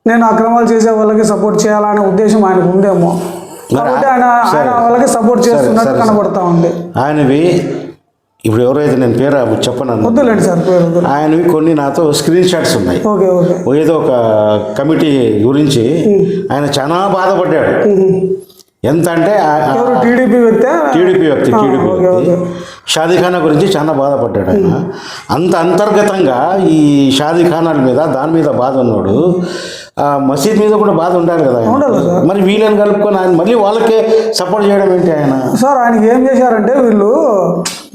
నేను అక్రమాలు చేసే వాళ్ళకి సపోర్ట్ చేయాలనే ఉద్దేశం ఆయనకు ఉందేమో. కాబట్టి ఆయన ఆయన వాళ్ళకి సపోర్ట్ చేస్తున్నట్టు కనబడతా ఉంది. ఆయనవి ఇప్పుడు ఎవరైతే నేను పేరు అవి చెప్పను. వద్దులేండి సార్ పేరు ఆయనవి కొన్ని నాతో స్క్రీన్ షాట్స్ ఉన్నాయి. Okay okay. ఏదో ఒక కమిటీ గురించి ఆయన చాలా బాధపడ్డాడు. ఎంత అంటే టీడీపీ వ్యక్తే? టీడీపీ వ్యక్తి టీడీపీ వ్యక్తి. షాదీఖానా గురించి చాలా బాధపడ్డాడు ఆయన. అంత అంతర్గతంగా ఈ షాదీఖానాల మీద దాని మీద బాధ ఉన్నాడు ఆ మసీద్ మీద కూడా బాధ ఉండాలి కదా. మరి వీళ్ళని కలుపుకొని ఆయన మళ్ళీ వాళ్ళకే సపోర్ట్ చేయడం ఏంటి ఆయన? సార్ ఆయనకి ఏం చేశారంటే వీళ్ళు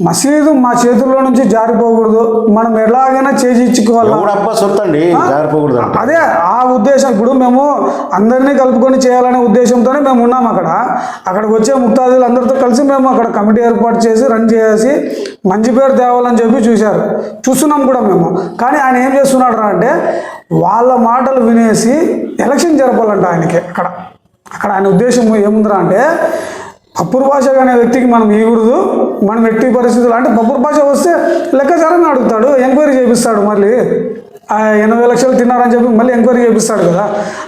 మసీదు మా చేతుల్లో నుంచి జారిపోకూడదు. మనం ఎలాగైనా చేసి ఇచ్చుకోవాలి? ఎవడబ్బా సొత్తు అండి జారిపోకూడదు అదే ఆ ఉద్దేశం. ఇప్పుడు మేము అందరినీ కలుపుకొని చేయాలనే ఉద్దేశంతోనే మేము ఉన్నాం అక్కడ. అక్కడికి వచ్చే ముక్తాదులు అందరితో కలిసి మేము అక్కడ కమిటీ ఏర్పాటు చేసి రన్ చేసి మంచి పేరు తేవాలని చెప్పి చూశారు. చూస్తున్నాం కూడా మేము. కానీ ఆయన ఏం చేస్తున్నాడు రా అంటే వాళ్ళ మాటలు వినేసి ఎలక్షన్ జరపాలంట ఆయనకి అక్కడ. అక్కడ ఆయన ఉద్దేశం ఏముందిరా అంటే పప్పురు భాష అనే వ్యక్తికి మనం ఇవ్వకూడదు మనం ఎట్టి పరిస్థితులు అంటే పప్పురు భాష వస్తే లెక్కాచారంగా అడుగుతాడు ఎంక్వైరీ చేపిస్తాడు మళ్ళీ. ఎనభై లక్షలు తిన్నారని చెప్పి మళ్ళీ ఎంక్వైరీ చేపిస్తాడు కదా.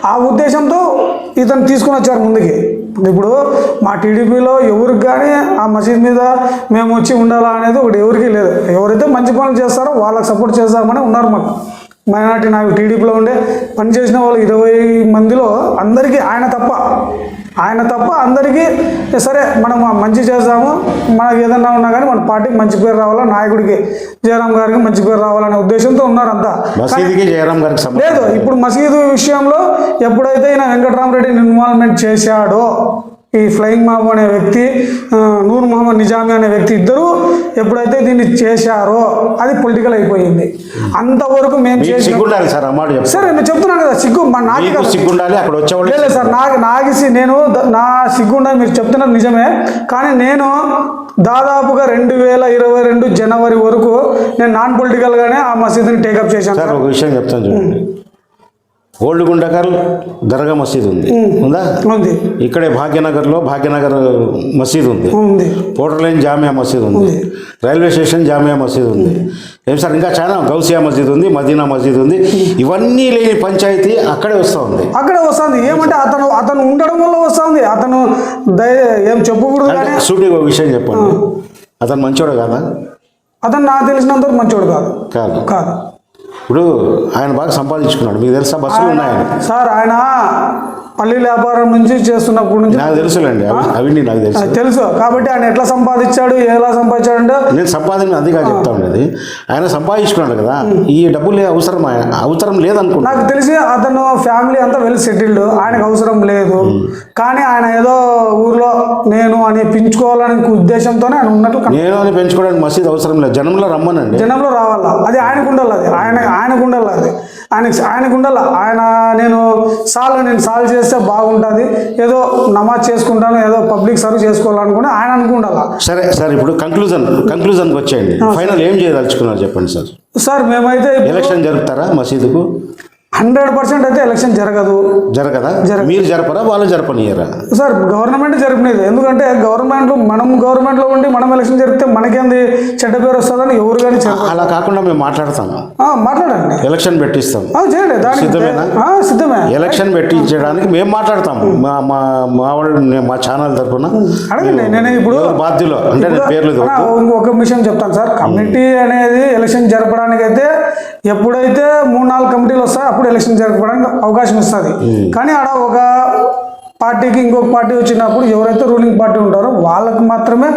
ఆ ఉద్దేశంతో ఇతను తీసుకుని వచ్చారు ముందుకి. ఇప్పుడు మా టీడీపీలో ఎవరికి కానీ ఆ మసీద్ మీద మేము వచ్చి ఉండాలా అనేది ఒకటి ఎవరికీ లేదు. ఎవరైతే మంచి పనులు చేస్తారో వాళ్ళకి సపోర్ట్ చేస్తామని ఉన్నారు మాకు. మైనార్టీ నాకు టీడీపీలో ఉండే పని చేసిన వాళ్ళు ఇరవై మందిలో అందరికీ ఆయన తప్ప ఆయన తప్ప అందరికీ సరే మనం మంచి చేద్దాము. మనకి ఏదన్నా ఉన్నా కానీ మన పార్టీకి మంచి పేరు రావాలా? నాయకుడికి జయరాం గారికి మంచి పేరు రావాలనే ఉద్దేశంతో ఉన్నారు అంతా లేదు ఇప్పుడు మసీదు విషయంలో ఎప్పుడైతే ఈయన వెంకటరామరెడ్డిని ఇన్వాల్వ్మెంట్ చేశాడో ఈ ఫ్లయింగ్ మాబు అనే వ్యక్తి నూర్ మొహమ్మద్ నిజామీ అనే వ్యక్తి ఇద్దరు ఎప్పుడైతే దీన్ని చేశారో అది పొలిటికల్ అయిపోయింది. అంతవరకు మేము సిగ్గుండాలి సార్ సరే నేను చెప్తున్నాను కదా సిగ్గు నాకే సిగ్గుండాలి అక్కడ వచ్చేవాళ్ళు లేదు సార్ నాకు నాగిసి నేను నా సిగ్గుండా మీరు చెప్తున్నది నిజమే. కానీ నేను దాదాపుగా రెండు వేల ఇరవై రెండు జనవరి వరకు నేను నాన్ పొలిటికల్గానే ఆ మసీదుని టేకప్ చేశాను సార్ ఒక విషయం చెప్తాను చూడండి. ఓల్డ్ గుండకల్ దర్గా మసీద్ ఉంది. ఉందా? ఉంది. ఇక్కడే భాగ్యనగర్లో భాగ్యనగర్ మసీద్ ఉంది. ఉంది. పోటర్ లైన్ జామియా మసీద్ ఉంది. రైల్వే స్టేషన్ జామియా మసీద్ ఉంది. ఏం సార్ ఇంకా చాలా గౌసియా మసీద్ ఉంది మదీనా మసీద్ ఉంది. ఇవన్నీ లేని పంచాయతీ అక్కడే వస్తూ ఉంది. అక్కడే వస్తుంది ఏమంటే అతను అతను ఉండడం వల్ల వస్తుంది అతను ఏం చెప్పకూడదు సూటిగా ఒక విషయం చెప్పండి. అతను మంచోడు కాదా? అతను నాకు తెలిసినంత మంచోడు కాదు. కాదు. కాదు. ఇప్పుడు ఆయన బాగా సంపాదించుకున్నాడు. మీకు తెలుసా? బస్సులు ఉన్నాయని సార్ ఆయన పల్లి వ్యాపారం నుంచి చేస్తున్నప్పటి నుంచి నాకు తెలుసులేండి అవి నాకు తెలుసు. తెలుసు. కాబట్టి ఆయన ఎట్లా సంపాదించాడు ఎలా సంపాదించాడు అంటే నేను సంపాదన అదిగా చెప్తా ఉండేది. ఆయన సంపాదించుకున్నాడు కదా ఈ డబ్బులు అవసరం అవసరం లేదనుకుంటా. నాకు తెలిసి అతను ఫ్యామిలీ అంతా వెల్ సెటిల్డ్ ఆయనకు అవసరం లేదు. కానీ ఆయన ఏదో ఊర్లో నేను అని పెంచుకోవాలనే ఉద్దేశంతోనే ఆయన ఉన్నట్లు కన- నేను అని పెంచుకోవడానికి మసీద్ అవసరం లేదు. జనంలో రమ్మనండి. జనంలో రావాలా? అది ఆయనకు ఉండాలి అది. ఆయన ఆయనకు ఉండాలి అది. ఆయనకు ఆయనకు ఉండాలి? ఆయన నేను సాల్ నేను సాల్వ్ చేస్తే బాగుంటుంది. ఏదో నమాజ్ చేసుకుంటాను ఏదో పబ్లిక్ సర్వ్ చేసుకోవాలనుకుని ఆయన అనుకుండాలా సరే సార్ ఇప్పుడు కంక్లూజన్ కంక్లూజన్కి వచ్చేయండి. ఫైనల్ ఏం చేయదలుచుకున్నారు చెప్పండి సార్? సార్ మేమైతే ఎలక్షన్ జరుపుతారా మసీదుకు? హండ్రెడ్ పర్సెంట్ అయితే ఎలక్షన్ జరగదు. జరగదా? మీరు జరపరా? వాళ్ళు జరపనియరా? సార్ గవర్నమెంట్ జరిపినది ఎందుకంటే గవర్నమెంట్ మనం గవర్నమెంట్లో ఉండి మనం ఎలక్షన్ జరిపితే మనకేంది చెడ్డ పేరు వస్తుందని ఎవరు కానీ అలా కాకుండా మేము మాట్లాడతాము మాట్లాడండి. ఎలక్షన్ పెట్టిస్తాం. చేయండి. సిద్ధమేనా? సిద్ధమే. ఎలక్షన్ పెట్టించడానికి మేము మాట్లాడతాము మా మా మా మా ఛానల్ తరఫున అడగండి నేను ఇప్పుడు బాధ్యులు? అంటే పేర్లు ఇంకొక విషయం చెప్తాను సార్. కమిటీ అనేది ఎలక్షన్ జరపడానికి అయితే ఎప్పుడైతే మూడు నాలుగు కమిటీలు వస్తాయో అప్పుడు ఎలక్షన్ జరపడానికి అవకాశం ఇస్తుంది. కానీ ఆడ ఒక పార్టీకి ఇంకొక పార్టీ వచ్చినప్పుడు ఎవరైతే రూలింగ్ పార్టీ ఉంటారో వాళ్ళకి మాత్రమే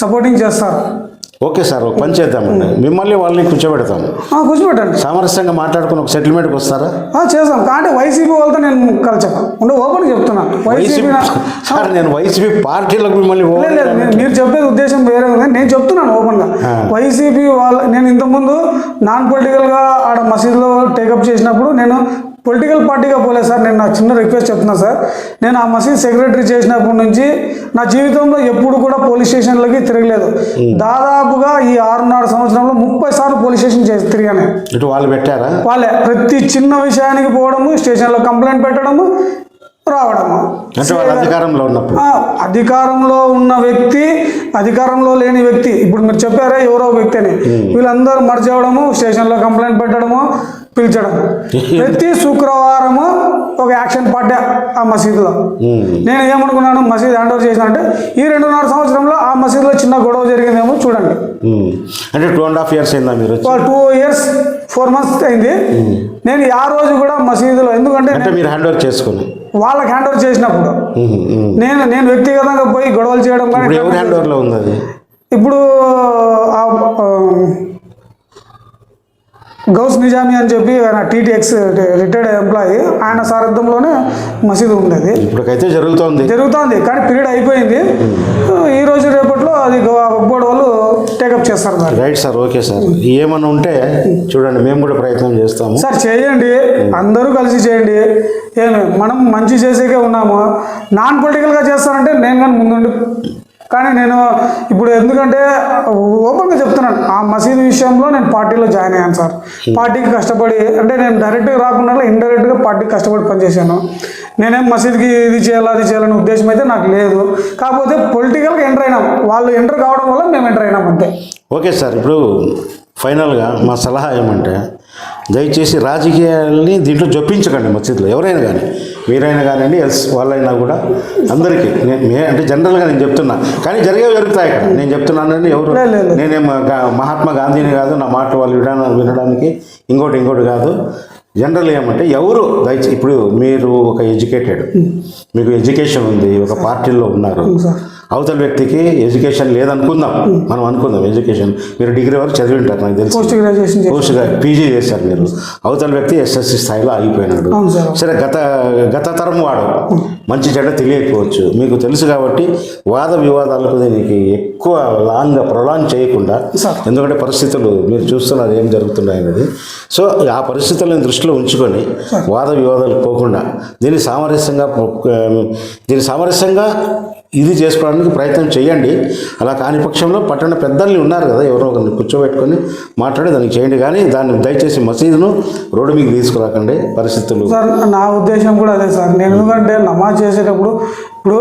సపోర్టింగ్ చేస్తారు. ఓకే సార్ ఒక పని చేద్దామండి మిమ్మల్ని వాళ్ళని కూర్చోబెడతాము ఆ, కూర్చోబెట్టండి. సామరస్యంగా మాట్లాడుకుని ఒక సెటిల్మెంట్కి వస్తారా? చేస్తాం. కానీ వైసీపీ వాళ్ళతో నేను కలిసాను ఉండే ఓపెన్ చెప్తున్నాను వైసీపీ సార్ నేను వైసీపీ పార్టీలకు మిమ్మల్ని మీరు చెప్పేది ఉద్దేశం వేరే ఉంది. నేను చెప్తున్నాను ఓపెన్గా. వైసీపీ వాళ్ళ నేను ఇంతకుముందు నాన్ పొలిటికల్గా ఆడ మసీదులో టేకప్ చేసినప్పుడు నేను పొలిటికల్ పార్టీగా పోలేదు సార్. నేను నా చిన్న రిక్వెస్ట్ చెప్తున్నా సార్. నేను ఆ మసీద్ సెక్రటరీ చేసినప్పటి నుంచి నా జీవితంలో ఎప్పుడు కూడా పోలీస్ స్టేషన్లకి తిరగలేదు. దాదాపుగా ఈ ఆరున్నర సంవత్సరంలో ముప్పై సార్లు పోలీస్ స్టేషన్ చేసి తిరిగాను. ఇటు వాళ్ళు పెట్టారా? వాళ్ళే. ప్రతి చిన్న విషయానికి పోవడము స్టేషన్లో కంప్లైంట్ పెట్టడము రావడము. అధికారంలో ఉన్నప్పుడు. అధికారంలో ఉన్న వ్యక్తి అధికారంలో లేని వ్యక్తి ఇప్పుడు మీరు చెప్పారా ఎవరో వ్యక్తి అని. వీళ్ళందరూ మర్చి అవ్వడము స్టేషన్లో కంప్లైంట్ పెట్టడము పిలిచడం. ప్రతి శుక్రవారము ఒక యాక్షన్ పార్టీ ఆ మసీదులో. నేను ఏమనుకున్నాను మసీద్ హ్యాండ్ ఓవర్ చేసిన అంటే ఈ రెండున్నర సంవత్సరంలో ఆ మసీదులో చిన్న గొడవ జరిగిందేమో చూడండి. అంటే టూ అండ్ హాఫ్ ఇయర్స్ అయిందా మీరు టూ ఇయర్స్ ఫోర్ మంత్స్ అయింది. నేను ఆ రోజు కూడా మసీదులో ఎందుకంటే మీరు హ్యాండ్ ఓవర్ చేసుకుని? వాళ్ళకి హ్యాండ్ ఓవర్ చేసినప్పుడు. నేను నేను వ్యక్తిగతంగా పోయి గొడవలు చేయడం కానీ హ్యాండ్ ఓవర్లో ఉంది ఇప్పుడు గౌస్ నిజామి అని చెప్పి ఆయన టీటీఎక్స్ రిటైర్డ్ ఎంప్లాయీ ఆయన సారథ్యంలోనే మసీదు ఉండేది. ఇప్పటికైతే జరుగుతోంది. జరుగుతోంది కానీ పీరియడ్ అయిపోయింది. ఈ రోజు రేపట్లో అది ఒక్కోడు వాళ్ళు టేకప్ చేస్తారు మరి రైట్ సార్ ఓకే సార్ ఏమన్నా ఉంటే చూడండి మేము కూడా ప్రయత్నం చేస్తాము. సార్ చేయండి. అందరూ కలిసి చేయండి. ఏమి మనం మంచి చేసేకే ఉన్నాము. నాన్ పొలిటికల్గా చేస్తానంటే నేను కానీ ముందుండి కానీ నేను ఇప్పుడు ఎందుకంటే ఓపెన్గా చెప్తున్నాను ఆ మసీదు విషయంలో నేను పార్టీలో జాయిన్ అయ్యాను సార్. పార్టీకి కష్టపడి అంటే నేను డైరెక్ట్గా రాకుండా ఇండైరెక్ట్గా పార్టీకి కష్టపడి పనిచేశాను. నేనేం మసీద్కి ఇది చేయాలి అది చేయాలనే ఉద్దేశం అయితే నాకు లేదు. కాకపోతే పొలిటికల్గా ఎంటర్ అయినాం. వాళ్ళు ఎంటర్ కావడం వల్ల మేము ఎంటర్ అయినాం అంతే. ఓకే సార్ ఇప్పుడు ఫైనల్గా మా సలహా ఏమంటే దయచేసి రాజకీయాల్ని దీంట్లో జొప్పించకండి మసీదులో ఎవరైనా కానీ మీరైనా కానివ్వండి ఎల్స్ వాళ్ళైనా కూడా అందరికీ నే- మే అంటే జనరల్గా నేను చెప్తున్నా. కానీ జరిగేవి జరుగుతాయి ఇక్కడ. నేను చెప్తున్నానని ఎవరు. నేనేం మహాత్మా గాంధీని కాదు నా మాట వాళ్ళు వినడానికి వినడానికి ఇంకోటి ఇంకోటి కాదు. జనరల్ ఏమంటే ఎవరు దయచేసి ఇప్పుడు మీరు ఒక ఎడ్యుకేటెడ్ మీకు ఎడ్యుకేషన్ ఉంది ఒక పార్టీలో ఉన్నారు. అవతల వ్యక్తికి ఎడ్యుకేషన్ లేదనుకుందాం. మనం అనుకుందాం ఎడ్యుకేషన్. మీరు డిగ్రీ వరకు చదివి ఉంటారు నాకు తెలిసి. పోస్ట్ గ్రాడ్యుయేషన్ చేసి పోస్ట్గా పీజీ చేశారు మీరు. అవతల వ్యక్తి ఎస్ఎస్సి స్థాయిలో ఆగిపోయినాడు. అవును సార్ గత గత తరం వాడు. మంచి చెడ్డ తెలియకపోవచ్చు. మీకు తెలుసు కాబట్టి వాద వివాదాలకు దీనికి ఎక్కువ లాంగ్ ప్రొలాంగ్ చేయకుండా. ఎందుకంటే పరిస్థితులు మీరు చూస్తున్నారు ఏం జరుగుతున్నాయి అనేది. సో ఆ పరిస్థితులను దృష్టిలో ఉంచుకొని వాద వివాదాలు పోకుండా దీన్ని సామరస్యంగా దీన్ని సామరస్యంగా ఇది చేసుకోవడానికి ప్రయత్నం చేయండి. అలా కాని పక్షంలో పట్టణ పెద్దల్ని ఉన్నారు కదా ఎవరో ఒకరిని కూర్చోబెట్టుకొని మాట్లాడి దానికి చేయండి. కానీ దాన్ని దయచేసి మసీదును రోడ్డు మీకు తీసుకురాకండి. పరిస్థితులు సార్ నా ఉద్దేశం కూడా అదే సార్. నేను ఎందుకంటే నమాజ్ చేసేటప్పుడు ఇప్పుడు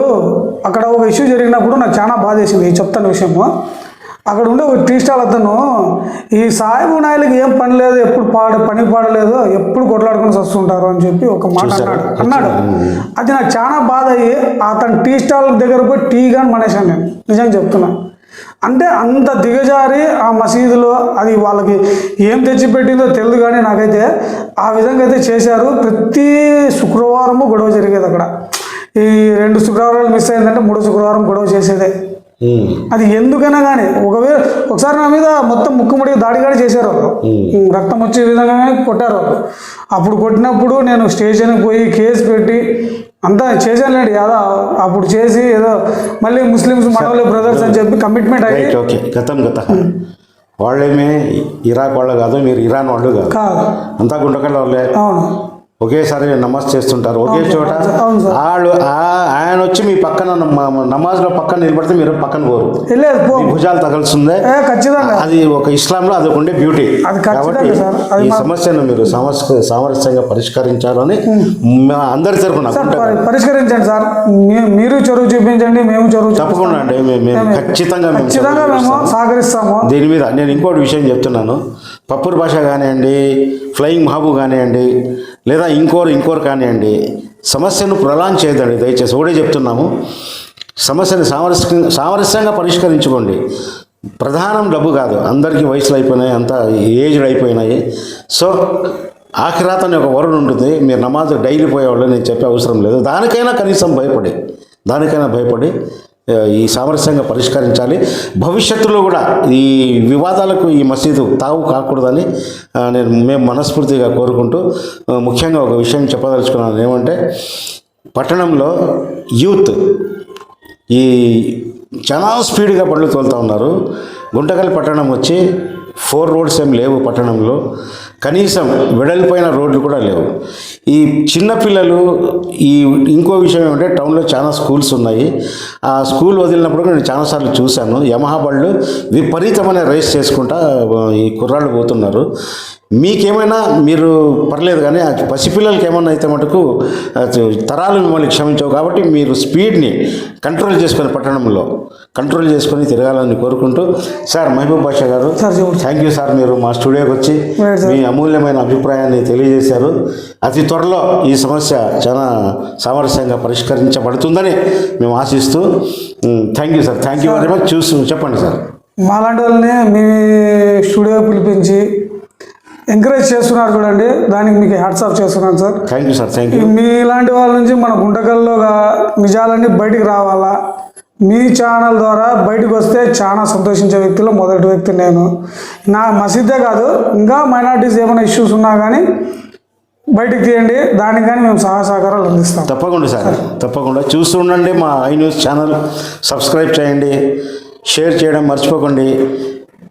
అక్కడ ఒక ఇష్యూ జరిగినప్పుడు నాకు చాలా బాధ వేసింది చెప్తాను విషయము. అక్కడ ఉండే ఒక టీ స్టాల్ అతను ఈ సాయిబు నాయలకి ఏం పని లేదు ఎప్పుడు పాడ పని పాడలేదు ఎప్పుడు కొట్లాడుకొని వస్తుంటారు అని చెప్పి ఒక మాట అన్నాడు. అన్నాడు. అది నాకు చాలా బాధ అయ్యి అతను టీ స్టాల్ దగ్గర పోయి టీ కానీ మనేశాను నేను. నిజంగా చెప్తున్నా. అంటే అంత దిగజారి ఆ మసీదులో అది వాళ్ళకి ఏం తెచ్చిపెట్టిందో తెలియదు కానీ నాకైతే ఆ విధంగా అయితే చేశారు. ప్రతి శుక్రవారము గొడవ జరిగేది అక్కడ. ఈ రెండు శుక్రవారాలు మిస్ అయిందంటే మూడో శుక్రవారం గొడవ చేసేదే. అది ఎందుకైనా కానీ ఒకవేళ ఒకసారి నా మీద మొత్తం ముక్కుముడికి దాడి కూడా చేశారు వాళ్ళు. రక్తం వచ్చే విధంగానే కొట్టారు వాళ్ళు. అప్పుడు కొట్టినప్పుడు నేను స్టేషన్కి పోయి కేసు పెట్టి అంతా చేశానులేండి ఏదో అప్పుడు చేసి ఏదో మళ్ళీ ముస్లిమ్స్ మనవలే బ్రదర్స్ అని చెప్పి కమిట్మెంట్ అయ్యి ఓకే గతం గత. వాళ్ళేమే ఇరాక్ వాళ్ళు కాదు మీరు ఇరాన్ వాళ్ళు కాదు. కాదు. అంతా గుండకల్ వాళ్ళే. అవును. ఒకేసారి నమాజ్ చేస్తుంటారు. ఒకే చోట. వాళ్ళు ఆయన వచ్చి మీ పక్కన నమ- నమాజ్లో పక్కన నిలబడితే మీరు పక్కన పోరు. భుజాలు తగలుస్తుందే. అది ఒక ఇస్లాంలో అది ఉండే బ్యూటీ కాబట్టి ఈ సమస్యను మీరు సామరస్యంగా పరిష్కరించాలని అందరి పరి- పరిష్కరించండి సార్. మీరు చొరవ చూపించండి మేము చొరవ. తప్పకుండా అండి ఖచ్చితంగా మేము సహకరిస్తాము. దీని మీద నేను ఇంకోటి విషయం చెప్తున్నాను. పప్పూర్ భాష కానివ్వండి ఫ్లయింగ్ మహబూ కానివ్వండి లేదా ఇంకోరు ఇంకోరు కానివ్వండి సమస్యను ప్రలాన్ చేయదండి. దయచేసి ఒకటే చెప్తున్నాము. సమస్యను సామరస్యంగా సామరస్యంగా పరిష్కరించుకోండి. ప్రధానం డబ్బు కాదు. అందరికీ వయసులు అయిపోయినాయి అంతా ఏజ్డ్ అయిపోయినాయి. సో ఆఖిరాత్ అనే ఒక వరుడు ఉంటుంది. మీరు నమాజ్ డైలీ పోయేవాళ్ళు నేను చెప్పే అవసరం లేదు. దానికైనా కనీసం భయపడి దానికైనా భయపడి ఈ సామరస్యంగా పరిష్కరించాలి. భవిష్యత్తులో కూడా ఈ వివాదాలకు ఈ మసీదు తావు కాకూడదని నేను మేము మనస్ఫూర్తిగా కోరుకుంటూ ముఖ్యంగా ఒక విషయం చెప్పదలుచుకున్నాను. ఏమంటే పట్టణంలో యూత్ ఈ చాలా స్పీడ్గా బండ్లు తోలుతూ ఉన్నారు. గుంటకల్ పట్టణం వచ్చి ఫోర్ రోడ్స్ ఏం లేవు పట్టణంలో. కనీసం వెడల్పోయిన రోడ్లు కూడా లేవు. ఈ చిన్నపిల్లలు ఈ ఇంకో విషయం ఏమంటే టౌన్లో చాలా స్కూల్స్ ఉన్నాయి. ఆ స్కూల్ వదిలినప్పుడు నేను చాలాసార్లు చూశాను. యమహా బళ్ళు విపరీతమైన రేస్ చేసుకుంటా ఈ కుర్రాళ్ళు పోతున్నారు. మీకేమైనా మీరు పర్లేదు కానీ ఆ పసిపిల్లలకి ఏమన్నా అయితే మటుకు తరాలు మిమ్మల్ని క్షమించవు కాబట్టి మీరు స్పీడ్ని కంట్రోల్ చేసుకొని పట్టణంలో కంట్రోల్ చేసుకొని తిరగాలని కోరుకుంటూ సార్ మహబూబ్ బాషా గారు. థ్యాంక్ యూ సార్ మీరు మా స్టూడియోకి వచ్చి. మీ అమూల్యమైన అభిప్రాయాన్ని తెలియజేశారు. అతి త్వరలో ఈ సమస్య చాలా సామరస్యంగా పరిష్కరించబడుతుందని మేము ఆశిస్తూ thank you sir. Thank you very much. చూసి చెప్పండి సార్. మాలాంటి వాళ్ళని మీ స్టూడియో పిలిపించి ఎంకరేజ్ చేస్తున్నారు చూడండి. దానికి మీకు హ్యాట్స్ ఆఫ్ చేస్తున్నాను sir. Thank you sir thank you మీలాంటి వాళ్ళ నుంచి మన గుంటకల్లో నిజాలన్నీ బయటికి రావాలా? మీ ఛానల్ ద్వారా బయటకు వస్తే చాలా సంతోషించే వ్యక్తిలో మొదటి వ్యక్తి నేను. నా మసీదే కాదు ఇంకా మైనార్టీస్ ఏమైనా ఇష్యూస్ ఉన్నా కానీ బయటికి తీయండి. దానికి కానీ మేము సహాయ సహకారాలు అందిస్తాం. తప్పకుండా సార్. తప్పకుండా. చూస్తూ ఉండండి మా ఐ న్యూస్ ఛానల్ సబ్స్క్రైబ్ చేయండి. షేర్ చేయడం మర్చిపోకండి.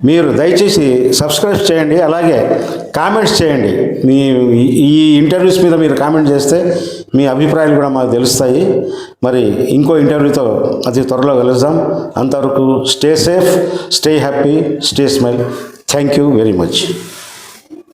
మీరు దయచేసి సబ్స్క్రైబ్ చేయండి అలాగే కామెంట్స్ చేయండి. మీ ఈ- ఇంటర్వ్యూస్ మీద మీరు కామెంట్ చేస్తే మీ అభిప్రాయాలు కూడా మాకు తెలుస్తాయి. మరి ఇంకో ఇంటర్వ్యూతో అతి త్వరలో కలుద్దాం. అంతవరకు stay safe stay happy stay smile. Thank you very much.